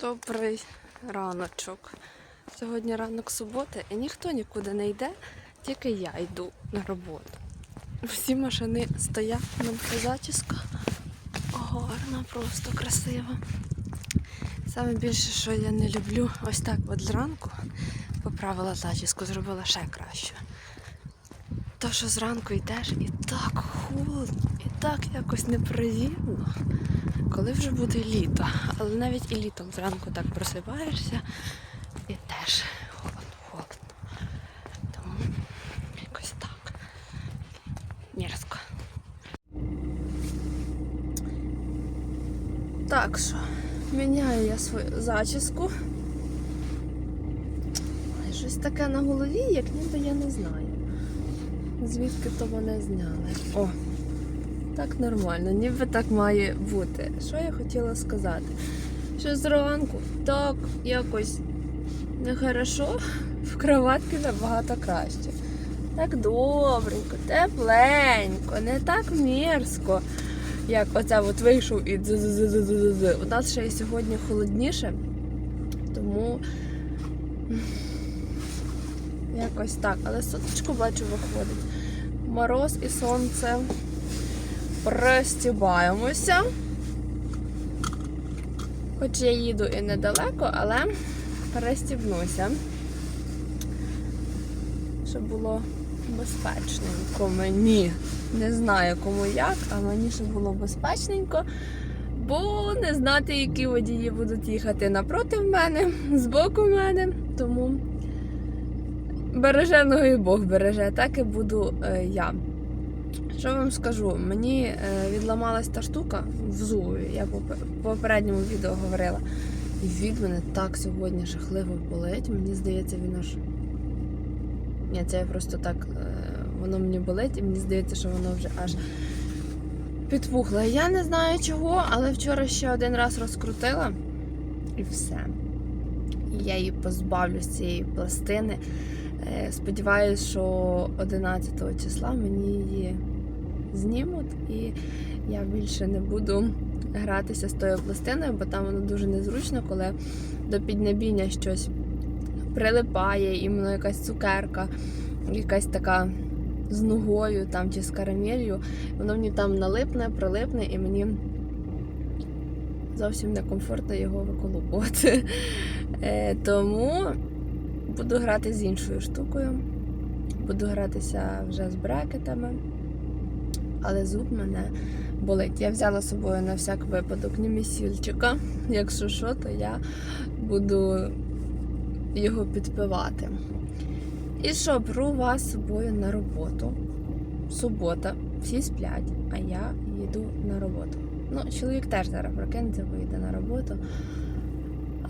Добрий раночок. Сьогодні ранок суботи і ніхто нікуди не йде, тільки я йду на роботу. Всі машини стоять, мене зачіска. Гарна, просто красива. Саме більше, що я не люблю, ось так от зранку поправила зачіску, зробила ще краще. То, що зранку йдеш і так холодно, і так якось неприємно, коли вже буде літо. Але навіть і літом зранку так просипаєшся і теж холодно, холодно. Тому якось так. Мерзко. Так що, міняю я свою зачіску. Ой, Щось таке на голові, як ніби я не знаю. Звідки то вони зняли? О, так нормально, ніби так має бути. Що я хотіла сказати? Що зранку так якось нехорошо, в кроватки набагато краще. Так добренько, тепленько, не так мерзко, як оце от вийшов і дз-дз-дз-дз-дз. У нас ще й сьогодні холодніше, тому якось так. Але суточку бачу виходить. Мороз і сонце. Пристібаємося. Хоч я їду і недалеко, але перестібнуся. Щоб було безпечненько мені. Не знаю кому як, а мені щоб було безпечненько. Бо не знати, які водії будуть їхати напроти мене, збоку мене. Тому береженого і Бог береже, так і буду е, я. Що вам скажу? Мені е, відламалась та штука в зубі, я по попередньому відео говорила. І від мене так сьогодні жахливо болить. Мені здається, він аж. Ні, це я просто так. е, Воно мені болить, і мені здається, що воно вже аж підпухло. Я не знаю чого, але вчора ще один раз розкрутила і все. І я її позбавлю з цієї пластини. Е, Сподіваюсь, що 11 числа мені її знімуть, і я більше не буду гратися з тою пластиною, бо там воно дуже незручно, коли до піднебіння щось прилипає, іменно якась цукерка, якась така з ногою там чи з карамелью. Воно мені там налипне, прилипне, і мені зовсім некомфортно його виколупувати. Е, Тому буду грати з іншою штукою. Буду гратися вже з брекетами, але зуб мене болить. Я взяла з собою на всяк випадок німісільчика. Якщо що, то я буду його підпивати. І що, беру вас з собою на роботу. Субота, всі сплять, а я їду на роботу. Ну, чоловік теж зараз прокинеться, поїде на роботу.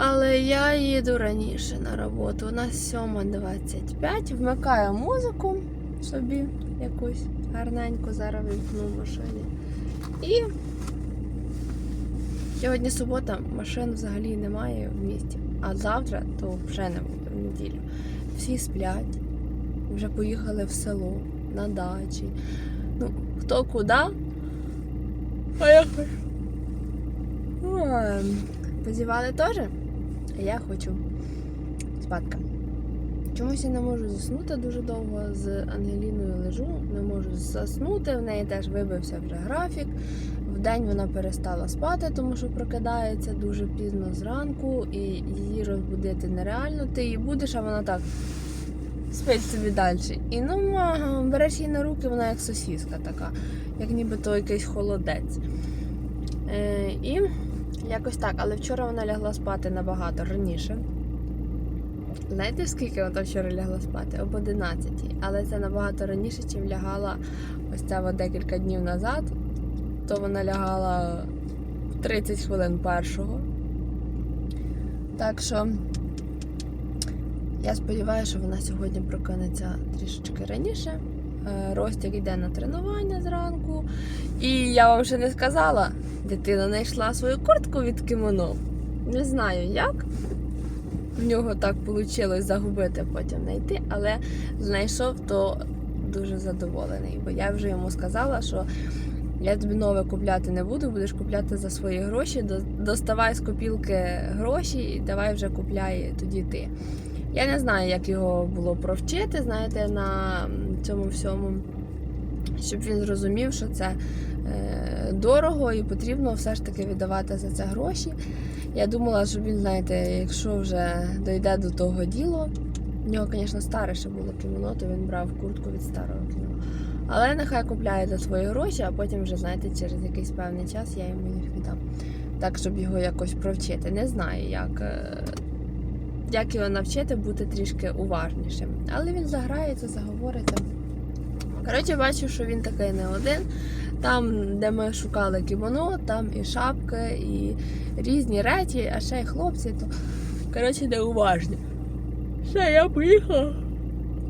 Але я їду раніше на роботу. У нас 7.25. Вмикаю музику собі якусь гарненьку, зараз вимкну в машині. І сьогодні субота, машин взагалі немає в місті. А завтра то вже не буде в неділю. Всі сплять, вже поїхали в село, на дачі. Ну, хто куди? А я хочу. Позівали теж? Я хочу спадка. Чомусь я не можу заснути дуже довго. З Ангеліною лежу, не можу заснути. В неї теж вибився вже графік. Вдень вона перестала спати, тому що прокидається дуже пізно зранку, і її розбудити нереально. Ти її будеш, а вона так спить собі далі. І ну береш її на руки, вона як сосіска така, як нібито якийсь холодець. Е, і Якось так, але вчора вона лягла спати набагато раніше. Знаєте, скільки вона вчора лягла спати? Об 11. Але це набагато раніше, чим лягала ось ця от декілька днів назад. То вона лягала 30 хвилин першого. Так що я сподіваюся, що вона сьогодні прокинеться трішечки раніше. Е, Ростик йде на тренування зранку. І я вам ще не сказала, дитина знайшла свою куртку від кимоно. Не знаю як. В нього так вийшло загубити, потім знайти, але знайшов, то дуже задоволений. Бо я вже йому сказала, що Я тобі нове купляти не буду, будеш купляти за свої гроші. Доставай з копілки гроші і давай вже купляй тоді ти. Я не знаю, як його було провчити, знаєте, на цьому всьому, щоб він зрозумів, що це е, дорого і потрібно все ж таки віддавати за це гроші. Я думала, що він, знаєте, якщо вже дойде до того діла, в нього, звісно, старе ще було кімоно, то він брав куртку від старого кімоно. Але нехай купляє за свої гроші, а потім вже, знаєте, через якийсь певний час я йому їх віддам. Так, щоб його якось провчити. Не знаю, як, е, як його навчити бути трішки уважнішим. Але він заграється, заговориться. Коротше, бачу, що він такий не один. Там, де ми шукали кімоно, там і шапки, і різні речі, а ще й хлопці, то коротше неуважні. Все, я поїхала.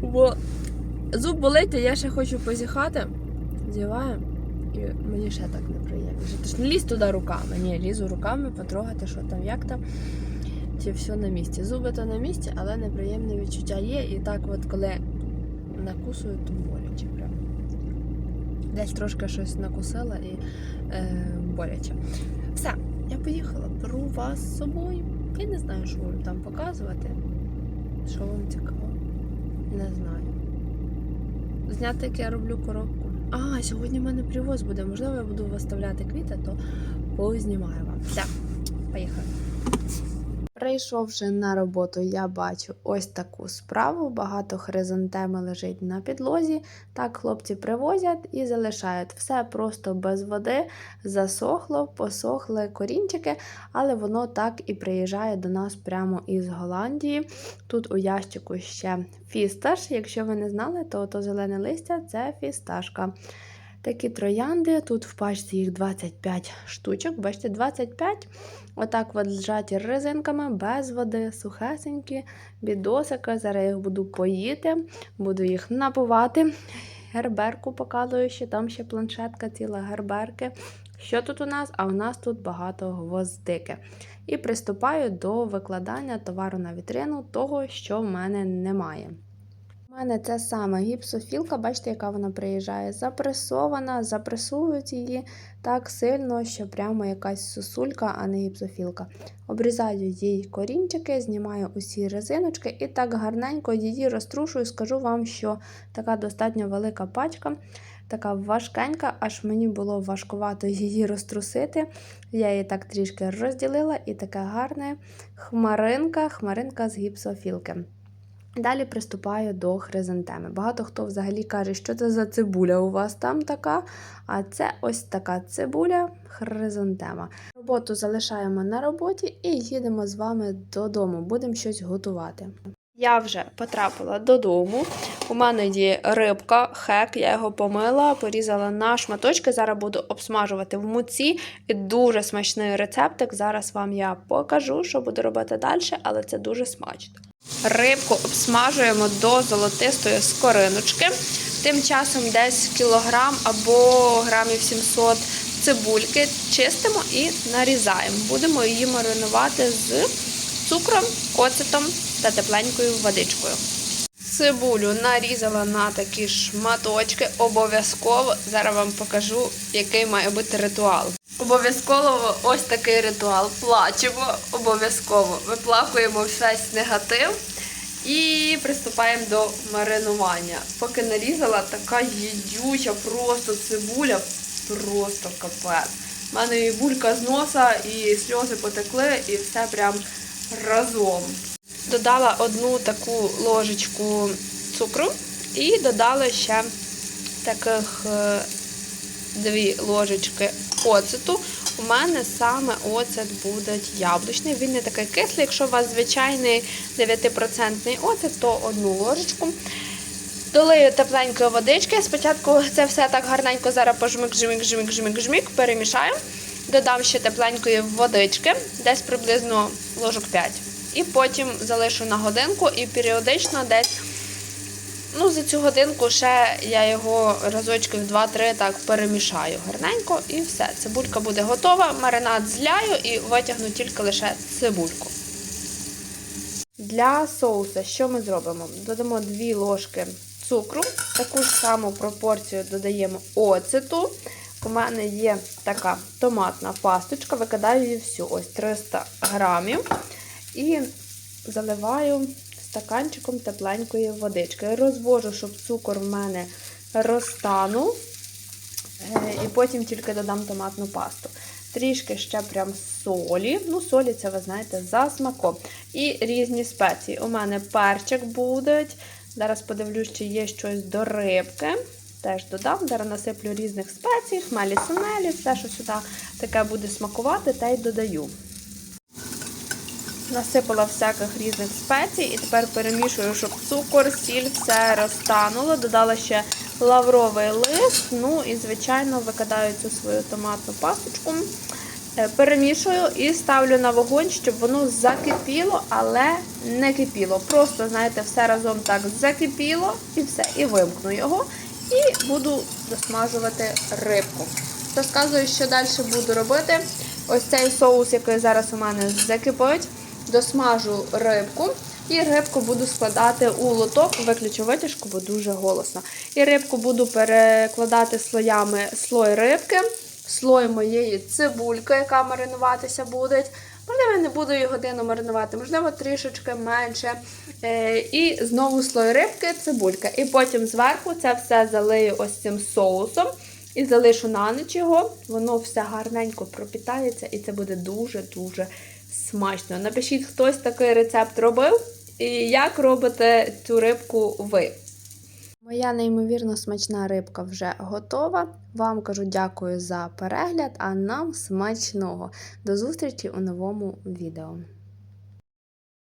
Бо зуб болить, а я ще хочу позіхати. Зіваю, і мені ще так неприємніше. Тож не лізь туди руками. Ні, лізу руками, потрогати, що там, як там. Чи все на місці. Зуби то на місці, але неприємне відчуття є. І так, от коли накусую, то боляче прям. Десь трошки щось накусила і е, боляче. Все, я поїхала, беру вас з собою. Я не знаю, що вам там показувати. Що вам цікаво? Не знаю. Зняти, як я роблю коробку. А, сьогодні в мене привоз буде. Можливо, я буду виставляти квіти, то познімаю вам. Все, поїхали. Прийшовши на роботу, я бачу ось таку справу. Багато хризантеми лежить на підлозі. Так хлопці привозять і залишають все просто без води, засохло, посохли корінчики, але воно так і приїжджає до нас прямо із Голландії. Тут у ящику ще фісташ. Якщо ви не знали, то, то зелене листя це фісташка. Такі троянди, тут в пачці їх 25 штучок, бачите, 25. Отак от зжаті резинками, без води, сухесенькі, бідосики. Зараз я їх буду поїти, буду їх напувати. Герберку показую, що там ще планшетка ціла герберки. Що тут у нас? А у нас тут багато гвоздики. І приступаю до викладання товару на вітрину, того, що в мене немає. Мене це саме гіпсофілка, бачите, яка вона приїжджає запресована, запресують її так сильно, що прямо якась сосулька, а не гіпсофілка. Обрізаю їй корінчики, знімаю усі резиночки і так гарненько її розтрушую. Скажу вам, що така достатньо велика пачка, така важкенька, аж мені було важкувато її розтрусити. Я її так трішки розділила, і така гарна хмаринка, хмаринка з гіпсофілки. Далі приступаю до хризантеми. Багато хто взагалі каже, що це за цибуля у вас там така, а це ось така цибуля хризантема. Роботу залишаємо на роботі і їдемо з вами додому. Будемо щось готувати. Я вже потрапила додому. У мене є рибка, хек, я його помила, порізала на шматочки. Зараз буду обсмажувати в муці. І дуже смачний рецептик. Зараз вам я покажу, що буду робити далі, але це дуже смачно. Рибку обсмажуємо до золотистої скориночки. Тим часом десь кілограм або грамів 700 цибульки чистимо і нарізаємо. Будемо її маринувати з цукром, оцетом та тепленькою водичкою. Цибулю нарізала на такі шматочки. Обов'язково зараз вам покажу, який має бути ритуал. Обов'язково ось такий ритуал. Плачемо, обов'язково виплакуємо весь негатив і приступаємо до маринування. Поки нарізала, така їдюча просто цибуля, просто капець. У мене і булька з носа, і сльози потекли, і все прям разом. Додала одну таку ложечку цукру і додала ще таких е, дві ложечки оцету. У мене саме оцет буде яблучний. Він не такий кислий. Якщо у вас звичайний 9% оцет, то одну ложечку. Долию тепленької водички. Спочатку це все так гарненько зараз пожмик, жмик, жмик, жмик, жмик, перемішаю. Додам ще тепленької водички, десь приблизно ложок 5. І потім залишу на годинку і періодично десь Ну, за цю годинку ще я його разочків 2-3 так перемішаю гарненько і все. Цибулька буде готова. Маринад зляю і витягну тільки лише цибульку. Для соуса що ми зробимо? Додамо 2 ложки цукру, таку ж саму пропорцію додаємо оцету. у мене є така томатна пасточка, викидаю її всю, ось 300 грамів. І заливаю стаканчиком тепленької водички. Розвожу, щоб цукор в мене розтанув. Е, І потім тільки додам томатну пасту. Трішки ще прям солі. Ну, солі це, ви знаєте, за смаком. І різні спеції. У мене перчик буде. Зараз подивлюсь, чи є щось до рибки. Теж додам. Зараз насиплю різних спецій, хмелі сунелі, все, що сюди таке буде смакувати, те й додаю. Насипала всяких різних спецій і тепер перемішую, щоб цукор, сіль, все розтануло. Додала ще лавровий лист. Ну і, звичайно, викидаю цю свою томатну пасточку. Е, Перемішую і ставлю на вогонь, щоб воно закипіло, але не кипіло. Просто, знаєте, все разом так закипіло і все. І вимкну його. І буду досмажувати рибку. Розказую, що далі буду робити. Ось цей соус, який зараз у мене закипить, досмажу рибку. І рибку буду складати у лоток, виключу витяжку, бо дуже голосно. І рибку буду перекладати слоями слой рибки, слой моєї цибульки, яка маринуватися буде. Можливо, не буду її годину маринувати, можливо, трішечки менше. Е, І знову слой рибки, цибулька. І потім зверху це все залию ось цим соусом. І залишу на ніч його, воно все гарненько пропітається, і це буде дуже-дуже смачно. Напишіть, хтось такий рецепт робив, і як робите цю рибку ви. Моя неймовірно смачна рибка вже готова. Вам кажу дякую за перегляд, а нам смачного. До зустрічі у новому відео.